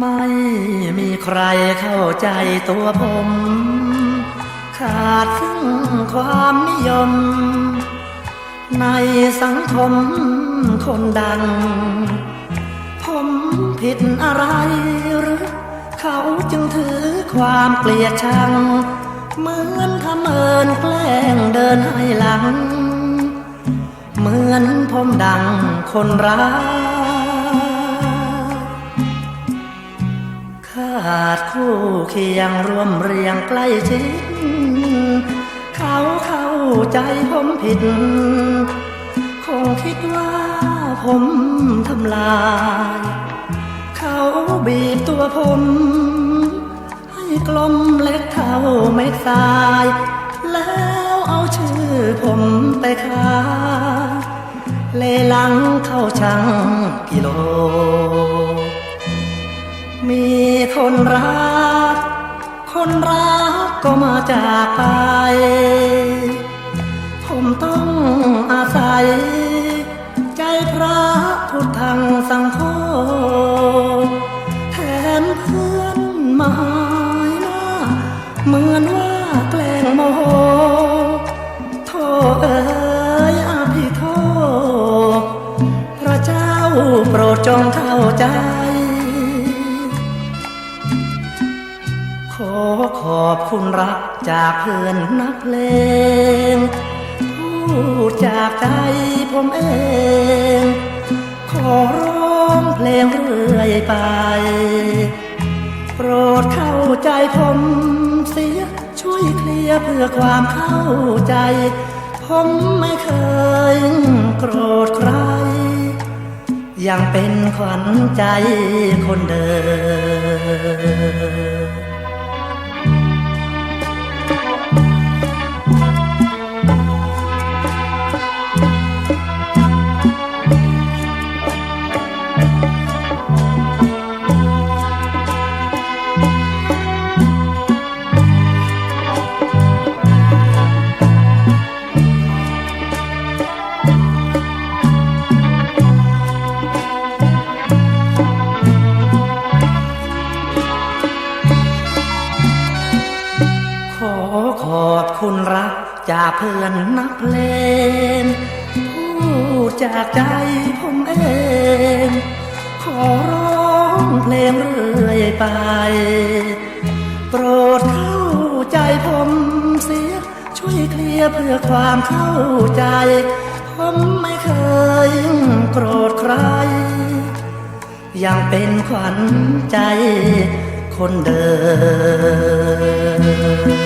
ไม่มีใครเข้าใจตัวผม ขาดซึ่งความนิยม ในสังคมคนดัง ผมผิดอะไรหรือ เขาจึงถือความเกลียดชัง เหมือนทำเอินแกล้งเดินให้หลัง เหมือนผมดังคนรัก ขาดคู่เคียงร่วมเรียงใกล้ชิด เขาเข้าใจผมผิด คงคิดว่าผมทำลาย เขาบีบตัวผม ให้กลมเล็กเท่าเม็ดทราย แล้วเอาชื่อผมไปขายเลหลังเข้าช่างกิโล มีคนรัก คนรักก็มาจากไป ผมต้องอาศัย ใจพระพุทธังสังโฆแถมเพื่อนมาหายหน้า เหมือนว่าแกล้งโมโหโทษเอ๋ยอาภิโทษพระเจ้าโปรดจงเข้าใจ อขอบคุณรักจากเพื่อนนักเพลงพูดจากใจผมเอง ขอร้องเพลงเรื่อยไป โปรดเข้าใจผมเสีย ช่วยเคลียร์เพื่อความเข้าใจ ผมไม่เคยโกรธใคร ยังเป็นขวัญใจคนเดิม จากเพื่อนนักเพลงพูดจากใจผมเอง ขอร้องเพลงเรื่อยไป โปรดเข้าใจผมเสีย ช่วยเคลียร์เพื่อความเข้าใจ ผมไม่เคยโกรธใคร ยังเป็นขวัญใจคนเดิม